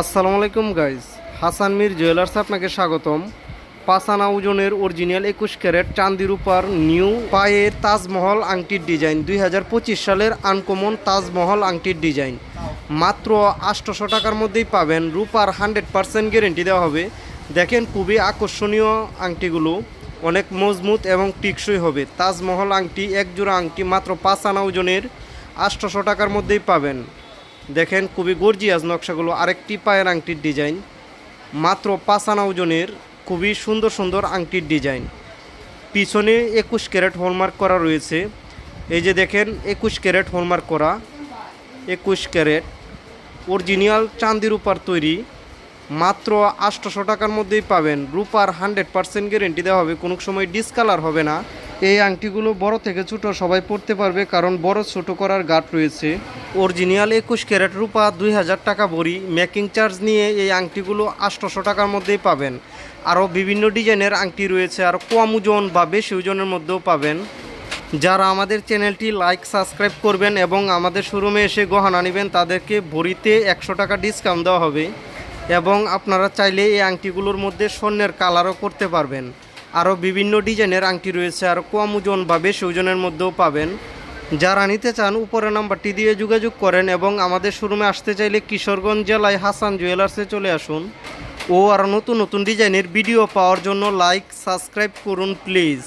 আসসালামু আলাইকুম guys Hasan Mir jewellers আপনাকে স্বাগতম। পাসানা ওজনের অরিজিনাল একুশ ক্যারেট চান্দির উপর নিউ পায়ের তাজমহল আংটির ডিজাইন দুই হাজার পঁচিশ সালের আনকমন তাজমহল আংটির ডিজাইন মাত্র আটশোশো টাকার মধ্যেই পাবেন, রূপার হান্ড্রেড পারসেন্ট গ্যারেন্টি দেওয়া হবে। দেখেন, খুবই আকর্ষণীয় আংটিগুলো। অনেক মজবুত এবং টিকসই হবে। তাজমহল আংটি, একজোড়া আংটি মাত্র পাঁচ আনা ওজনের আটশোশো টাকার মধ্যেই পাবেন। দেখেন খুবই গর্জিয়াস নকশাগুলো, আরেকটি পায়ের আংটির ডিজাইন মাত্র পাঁচ আনা ওজনের খুবই সুন্দর সুন্দর আংটির ডিজাইন পিছনে একুশ ক্যারেট হলমার্ক করা রয়েছে। এই যে দেখেন, একুশ ক্যারেট হলমার্ক করা, একুশ ক্যারেট। অরিজিনাল চান্দির উপর তৈরি। মাত্র আটশোশো টাকার মধ্যেই পাবেন। রূপার হান্ড্রেড পার্সেন্ট গ্যারেন্টি দেওয়া হবে। কোনো সময় ডিসকালার হবে না। এই আংটিগুলো বড় থেকে ছোট সবাই পড়তে পারবে, কারণ বড় ছোট করার গাট রয়েছে। অরিজিনাল একুশ ক্যারেট রূপা দুই হাজার টাকা ভরি মেকিং চার্জ নিয়ে এই আংটিগুলো আটশোশো টাকার মধ্যেই পাবেন। আরও বিভিন্ন ডিজাইনের আংটি রয়েছে, আর কম ওজন বা বেশি ওজনের মধ্যেও পাবেন। যারা আমাদের চ্যানেলটি লাইক, সাবস্ক্রাইব করবেন এবং আমাদের শোরুমে এসে গহনা নেবেন, তাদেরকে ভরিতে একশো টাকা ডিসকাউন্ট দেওয়া হবে এবং আপনারা চাইলে এই আংটিগুলোর মধ্যে স্বর্ণের কালারও করতে পারবেন। আরও বিভিন্ন ডিজাইনের আংটি রয়েছে, আর কম ওজন বা বেশি ওজনের মধ্যেও পাবেন। যারা নিতে চান, উপরের নাম্বারটি দিয়ে যোগাযোগ করেন এবং আমাদের শোরুমে আসতে চাইলে কিশোরগঞ্জ জেলায় হাসান জুয়েলার্সে চলে আসুন। ও আরও নতুন নতুন ডিজাইনের ভিডিও পাওয়ার জন্য লাইক, সাবস্ক্রাইব করুন প্লিজ।